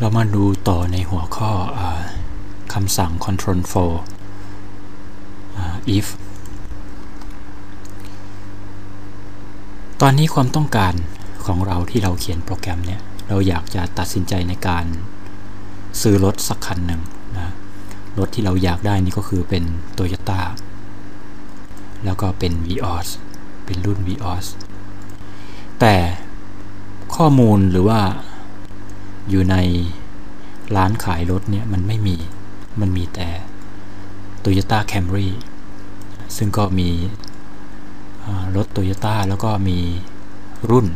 เรามาดูต่อในหัวข้ออคำสั่ง control for if ตอนนี้ความต้องการของเราที่เราเขียนโปรแกรมเนี่ย เราอยากจะตัดสินใจในการซื้อรถสักคันหนึ่งนะ รถที่เราอยากได้นี่ก็คือเป็น Toyota แล้วก็เป็น Vios เป็นรุ่น Vios แต่ข้อมูลหรือว่า อยู่ในร้านขายรถเนี่ยมันไม่มี มันมีแต่ Toyota Camry ซึ่งก็มีรถ Toyota แล้วก็มีรุ่น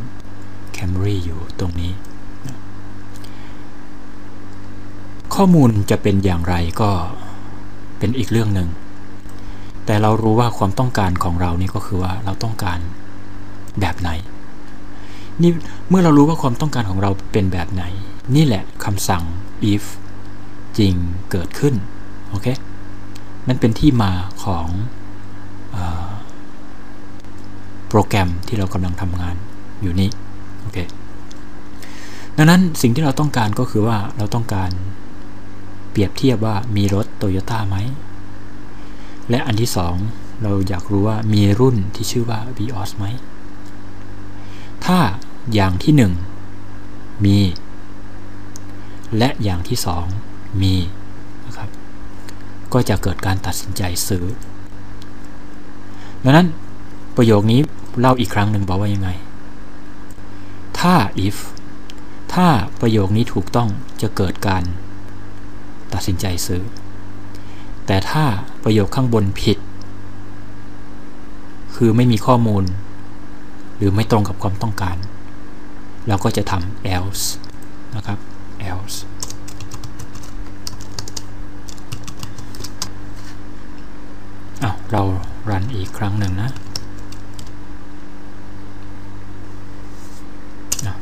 Camry อยู่ตรงนี้ ข้อมูลจะเป็นอย่างไรก็เป็นอีกเรื่องหนึ่ง แต่เรารู้ว่าความต้องการของเรานี่ก็คือว่าเราต้องการแบบไหน นี่เมื่อเรารู้ว่าความต้องการของเราเป็นแบบไหน นี่แหละคำสั่ง if จริงเกิดขึ้น โอเค นั่นเป็นที่มาของโปรแกรมที่เรากำลังทำงานอยู่นี้ โอเค ดังนั้นสิ่งที่เราต้องการก็คือว่าเราต้องการเปรียบเทียบว่ามีรถโตโยต้าไหม และอันที่สองเราอยากรู้ว่ามีรุ่นที่ชื่อว่า Vios ไหม ถ้าอย่างที่หนึ่งมี และอย่างที่สองมีนะครับ ก็จะเกิดการตัดสินใจซื้อ ดังนั้นประโยคนี้เล่าอีกครั้งหนึ่งบอกว่ายังไง ถ้า if ถ้าประโยคนี้ถูกต้องจะเกิดการตัดสินใจซื้อ แต่ถ้าประโยคข้างบนผิด คือไม่มีข้อมูล หรือไม่ตรงกับความต้องการ เราก็จะทำ else นะครับ else อ้าวเรารันอีกครั้งหนึ่งนะ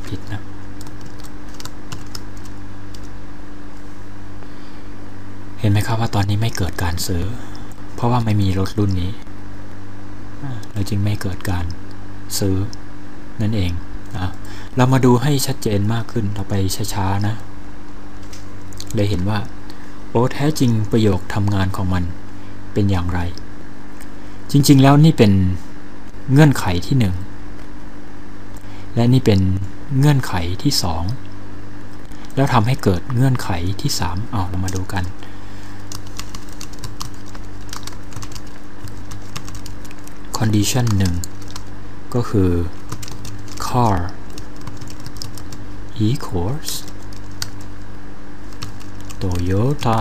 ผิดนะ เห็นไหมครับว่าตอนนี้ไม่เกิดการซื้อ เพราะว่าไม่มีรถรุ่นนี้เราจึงไม่เกิดการซื้อนั่นเองนะเรามาดูให้ชัดเจนมากขึ้น เราไปช้าๆนะ เลยเห็นว่า โอ้แท้จริงประโยคทำงานของมันเป็นอย่างไร จริงๆแล้วนี่เป็นเงื่อนไขที่หนึ่งและนี่เป็นเงื่อนไขที่2แล้วทำให้เกิดเงื่อนไขที่3เอาเรามาดูกัน condition 1 ก็คือ car equals Toyota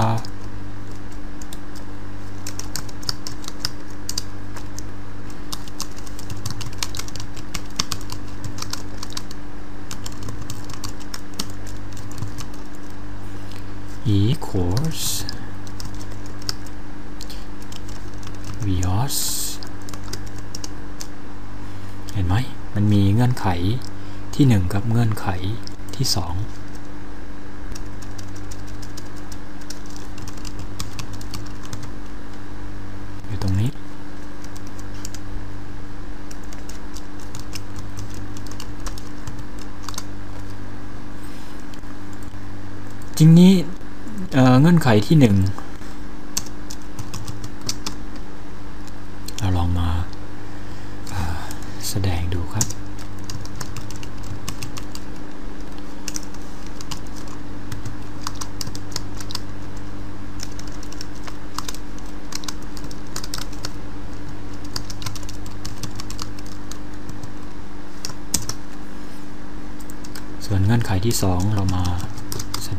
equals vios เห็นไหมมันมีเงื่อนไขที่ 1 กับเงื่อนไขที่ 2 อยู่ตรงนี้ จ ริงนี้เงื่อนไขที่หนึ่งเราลองมาแสดงดูครับ ส่วนเงื่อนไขที่สองเรามา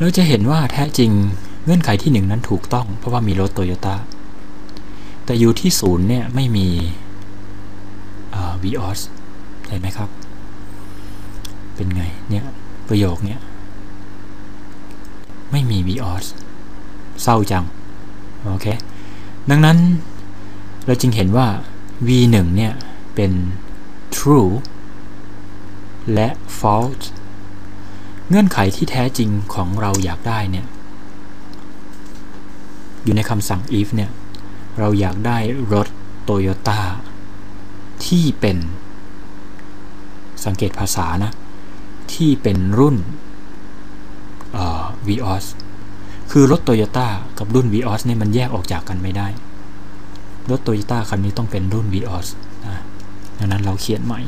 เราจะเห็นว่าแท้จริงเงื่อนไขที่หนึ่งนั้นถูกต้อง เพราะว่ามีรถโตโยต้าแต่อยู่ที่ศูนย์เนี่ยไม่มีวีออสเห็นไหมครับ เป็นไงเนี่ยประโยคเนี่ยไม่มี Vios เศร้าจัง โอเค ดังนั้นเราจึงเห็นว่า v1 เนี่ยเป็น true และ false เงื่อนไขที่แท้จริงของเราอยากได้เนี่ย อยู่ในคำสั่ง if เนี่ย เราอยากได้รถ Toyota ที่เป็น สังเกตภาษานะ ที่เป็นรุ่น Vios คือรถ Toyota กับรุ่น Vios เนี่ยมันแยกออกจากกันไม่ได้ รถ Toyota คันนี้ต้องเป็นรุ่น Vios นะดังนั้นเราเขียนใหม่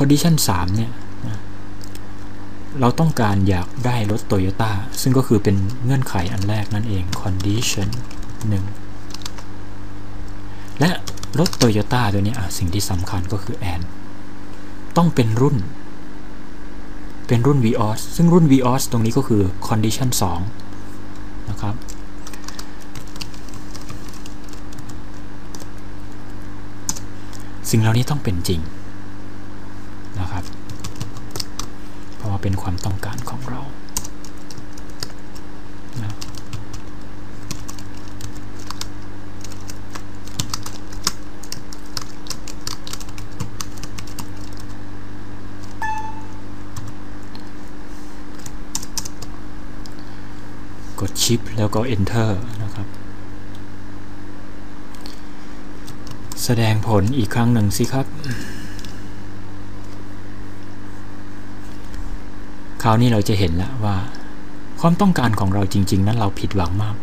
condition 3เนี่ยเราต้องการอยากได้รถ Toyota ซึ่งก็คือเป็นเงื่อนไขอันแรกนั่นเอง condition 1 และรถ Toyota ตัวนี้สิ่งที่สำคัญก็คือ and ต้องเป็นรุ่น เป็นรุ่น Vios ซึ่งรุ่น Vios ตรงนี้ก็คือ condition 2 นะครับ สิ่งเหล่านี้ต้องเป็นจริง นะครับ เพราะว่าเป็นความต้องการของเรานะกดชิปแล้วก็ enter นะครับ แสดงผลอีกครั้งหนึ่งสิครับ คราวนี้เราจะเห็นแล้วว่า ความต้องการของเราจริง ๆ นั้นเราผิดหวังมาก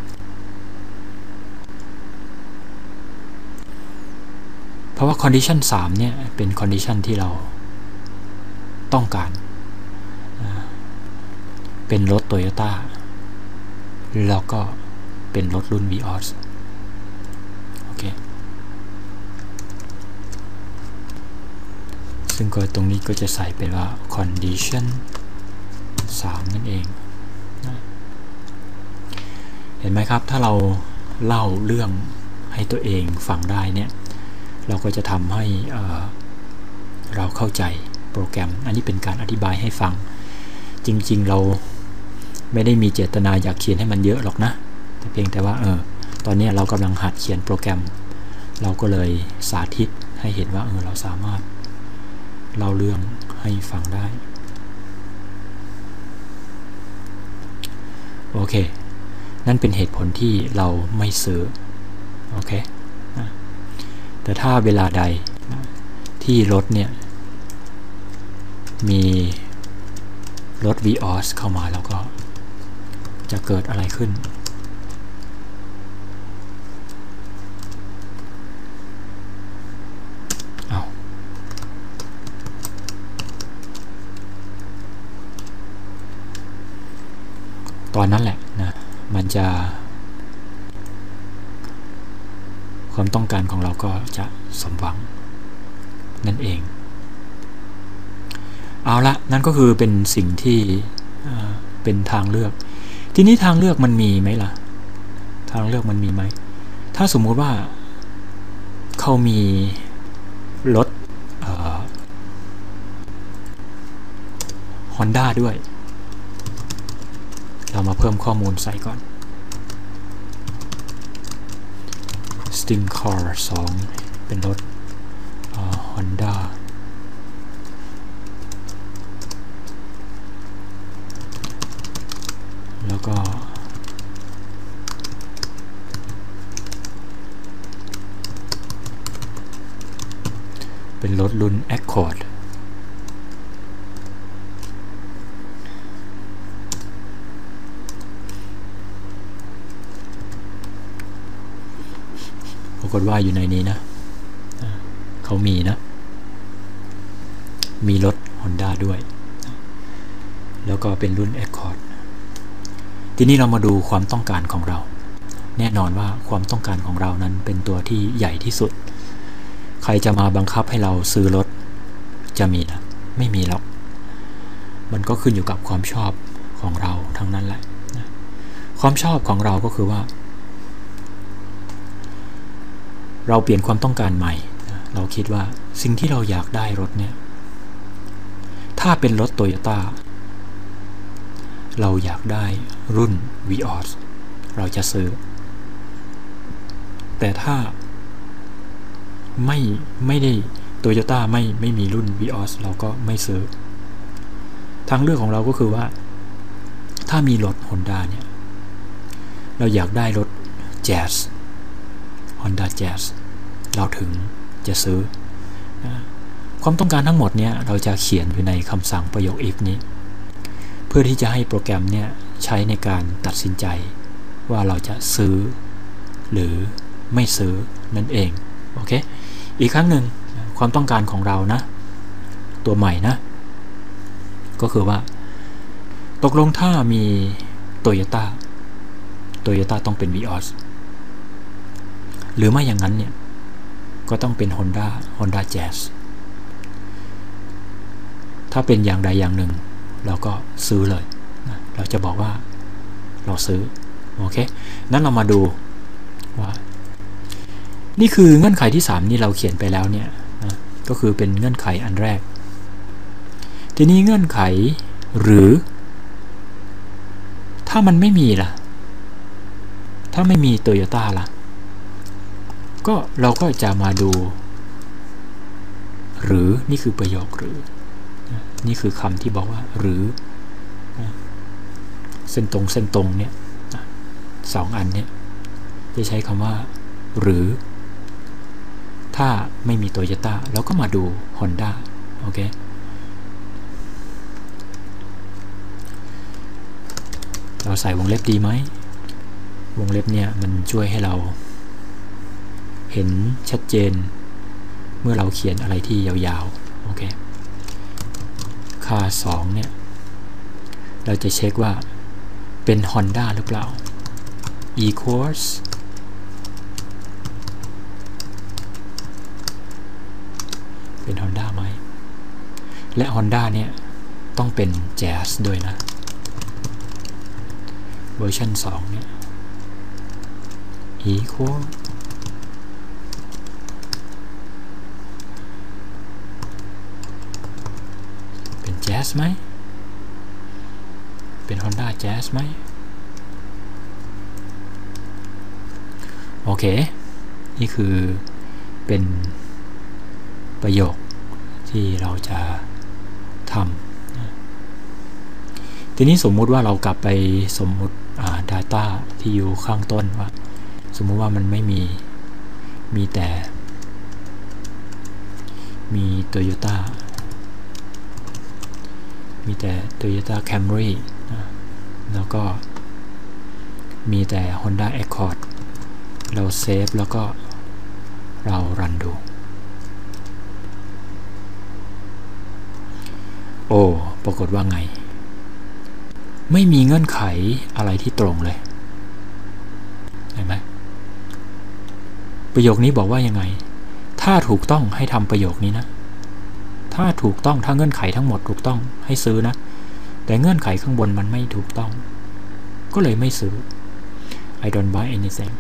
เพราะว่า condition 3เนี่ยเป็น condition ที่เราต้องการ เป็นรถ Toyota แล้วก็เป็นรถรุ่น Vios โอเค ซึ่งก็ตรงนี้ก็จะใส่ไปว่า condition 3 นั่นเองนะเห็นไหมครับถ้าเราเล่าเรื่องให้ตัวเองฟังได้เนี่ยเราก็จะทำให้เราเข้าใจโปรแกรม อันนี้เป็นการอธิบายให้ฟัง จริง ๆ เราไม่ได้มีเจตนาอยากเขียนให้มันเยอะหรอกนะ แต่เพียงแต่ว่าเออตอนนี้เรากำลังหัดเขียนโปรแกรม เราก็เลยสาธิตให้เห็นว่าเออเราสามารถเล่าเรื่องให้ฟังได้ โอเค นั่นเป็นเหตุผลที่เราไม่ซื้อ โอเค แต่ถ้าเวลาใดที่รถเนี่ย มีรถ Vios เข้ามาแล้วก็จะเกิดอะไรขึ้น ตอนนั้นแหละนะมันจะ ความต้องการของเราก็จะสมหวัง นั่นเอง เอาละนั่นก็คือเป็นสิ่งที่เป็นทางเลือก ทีนี้ทางเลือกมันมีไหมล่ะ ทางเลือกมันมีไหม ถ้าสมมุติว่าเขามีรถฮอนด้าด้วย เรามาเพิ่มข้อมูลใส่ก่อน Sting Car 2 เป็นรถ Honda อนด้าแล้วก็ เป็นรถรุ่น Accord ปรากฏว่าอยู่ในนี้นะเขามีนะ มีรถ Honda ด้วย แล้วก็เป็นรุ่น Accord ทีนี้เรามาดูความต้องการของเรา แน่นอนว่าความต้องการของเรานั้นเป็นตัวที่ใหญ่ที่สุด ใครจะมาบังคับให้เราซื้อรถจะมีนะ ไม่มีหรอก มันก็ขึ้นอยู่กับความชอบของเราทั้งนั้นแหละนะความชอบของเราก็คือว่า เราเปลี่ยนความต้องการใหม่ เราคิดว่าสิ่งที่เราอยากได้รถเนี่ย ถ้าเป็นรถโตโยต้าเราอยากได้รุ่น Vios เราจะซื้อ แต่ถ้าไม่ไม่ได้โตโยต้าไม่ไม่มีรุ่น Vios เราก็ไม่ซื้อ ทางเลือกของเราก็คือว่า ถ้ามีรถ Honda เนี่ย เราอยากได้รถ Jazz Honda Jazz เราถึงจะซื้อ ความต้องการทั้งหมดเนี่ยเราจะเขียนอยู่ในคำสั่งประโยค if นี้ เพื่อที่จะให้โปรแกรมเนี่ยใช้ในการตัดสินใจ ว่าเราจะซื้อ หรือไม่ซื้อนั่นเองโอเคอีกครั้งหนึ่งความต้องการของเรานะ ตัวใหม่นะ ก็คือว่า ตกลงถ้ามีโตโยต้าโตโยต้าต้องเป็น Vios หรือไม่อย่างนั้นเนี่ย ก็ต้องเป็น Honda Honda Jazz ถ้าเป็นอย่างใดอย่างหนึ่ง เราก็ซื้อเลยนะเราจะบอกว่าเราซื้อ โอเค นั้นเรามาดูว่า นี่คือเงื่อนไขที่ 3 นี่เราเขียนไปแล้วเนี่ยนะก็คือเป็นเงื่อนไขอันแรก ทีนี้เงื่อนไขหรือ ถ้ามันไม่มีล่ะ ถ้าไม่มีโตโยต้าล่ะ ก็เราก็จะมาดู หรือนี่คือประโยคหรือ นี่คือคำที่บอกว่า หรือ เส้นตรงเส้นตรงเนี่ยสองอันเนี่ยจะใช้คำว่า หรือ ถ้าไม่มีโตโยต้าเราก็มาดู Honda โอเคเราใส่วงเล็บดีไหม วงเล็บเนี่ยมันช่วยให้เรา เห็นชัดเจน เมื่อเราเขียนอะไรที่ยาวๆ โอเค ค่า 2 เนี่ย เราจะเช็คว่าเป็น Honda หรือเปล่า equals เป็น Honda ไหม และ Honda เนี่ย ต้องเป็น Jazz ด้วยนะ เวอร์ชัน2เนี่ย equal เป็น Jazz ไหม เป็น Honda Jazz ไหม โอเค นี่คือเป็นประโยคที่เราจะทำทีนี้สมมุติว่าเรากลับไปสมมุติ Data ที่อยู่ข้างต้นว่า สมมุติว่ามันไม่มี มีแต่ มี Toyota มีแต่ Toyota Camry แล้วก็มีแต่ Honda Accord เราเซฟแล้วก็เรารันดู โอ้ ปรากฏว่าไง ไม่มีเงื่อนไขอะไรที่ตรงเลย เห็นไหม ประโยคนี้บอกว่ายังไง ถ้าถูกต้องให้ทำประโยคนี้นะ ถ้าถูกต้องถ้าเงื่อนไขทั้งหมดถูกต้องให้ซื้อนะ แต่เงื่อนไขข้างบนมันไม่ถูกต้อง ก็เลยไม่ซื้อ I don't buy anything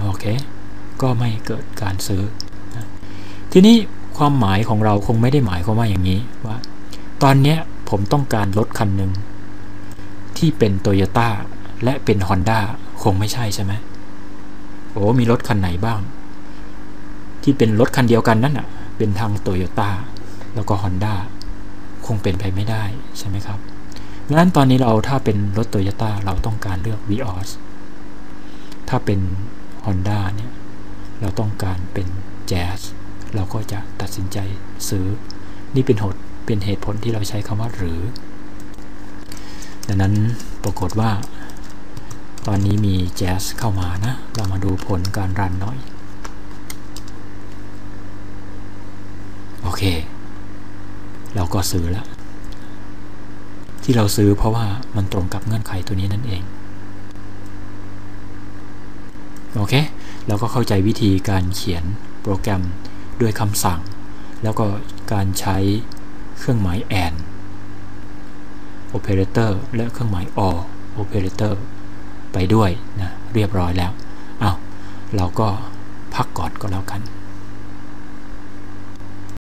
โอเค ก็ไม่เกิดการซื้อนะทีนี้ความหมายของเราคงไม่ได้หมายความว่าอย่างนี้ว่า ตอนนี้ผมต้องการรถคันหนึ่งที่เป็นโตโยต้าและเป็น Honda คงไม่ใช่ใช่ไหมโอ้มีรถคันไหนบ้าง ที่เป็นรถคันเดียวกันนั่นอะ เป็นทางโตโยต้าแล้วก็ Honda คงเป็นไปไม่ได้ใช่ไหมครับดังนั้นตอนนี้เราถ้าเป็นรถโตโยต้าเราต้องการเลือก Vios ถ้าเป็น Honda เนี่ยเราต้องการเป็น Jazz เราก็จะตัดสินใจซื้อ นี่เป็นหดเป็นเหตุผลที่เราใช้คำว่าหรือ ดังนั้นปรากฏว่า ตอนนี้มี Jazz เข้ามานะ เรามาดูผลการรันหน่อย โอ เค เราก็ซื้อแล้ว ที่เราซื้อเพราะว่ามันตรงกับเงื่อนไขตัวนี้นั่นเอง โอเค เราก็เข้าใจวิธีการเขียนโปรแกรมด้วยคำสั่ง แล้วก็การใช้เครื่องหมาย and operator และเครื่องหมาย or operator ไปด้วยนะเรียบร้อยแล้ว เอาเราก็พักก่อนก็แล้วกัน